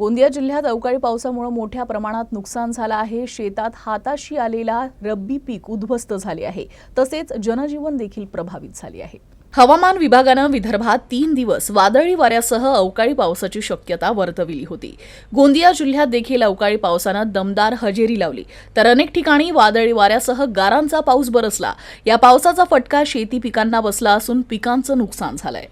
गोंदिया जिल्ह्यात अवकाळी पावसामुळे मोठ्या प्रमाणात नुकसान झालं आहे. शेतात हाताशी आलेला रब्बी पीक उद्ध्वस्त झाले आहे. तसेच जनजीवन देखील प्रभावित झाले आहे. हवामान विभागानं विदर्भात तीन दिवस वादळी वाऱ्यासह अवकाळी पावसाची शक्यता वर्तविली होती. गोंदिया जिल्ह्यात देखील अवकाळी पावसानं दमदार हजेरी लावली. तर अनेक ठिकाणी वादळी वाऱ्यासह गारांचा पाऊस बरसला. या पावसाचा फटका शेती पिकांना बसला असून पिकांचं नुकसान झालंय.